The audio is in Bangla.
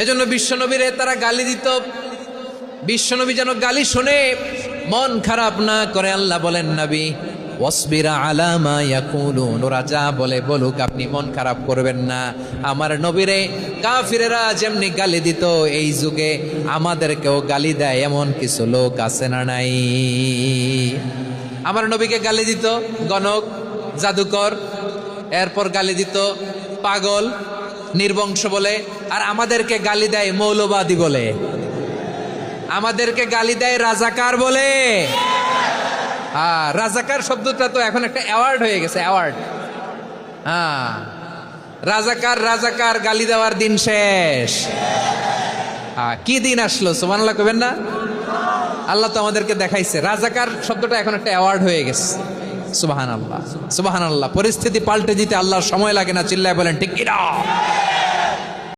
এজন্য বিশ্বনবীরে তারা গালি দিত। বিশ্বনবী যেন গালি শুনে, মন খারাপ না করে আল্লাহ বলেন, নবী, ওয়াসবিরা আলামা যা বলে বলুক, আপনি মন খারাপ করবেন না। আমার নবীরে যেমনি গালি দিত, এই যুগে আমাদেরকেও গালি দেয় এমন কিছু লোক আছে না নাই। আমার নবীকে গালি দিত গণক, জাদুকর, এরপর গালি দিত পাগল নির্বংশ বলে, আর আমাদেরকে গালি দেয় মৌলবাদী বলে। আমাদেরকে গালি দেয় রাজাকার বলে। হ্যাঁ রাজাকার শব্দটা তো এখন একটা অ্যাওয়ার্ড হয়ে গেছে অ্যাওয়ার্ড হ্যাঁ রাজাকার রাজাকার, গালি দেওয়ার দিন শেষ। হ্যাঁ কি দিন আসলো সুমানাল্লাহ কবেন না? আল্লাহ তো আমাদেরকে দেখাইছে, রাজাকার শব্দটা এখন একটা অ্যাওয়ার্ড হয়ে গেছে। সুবাহান আল্লাহ সুবাহান আল্লাহ পরিস্থিতি পাল্টে দিতে আল্লাহর সময় লাগে না, চিল্লায় বলেন, ঠিক কিনা?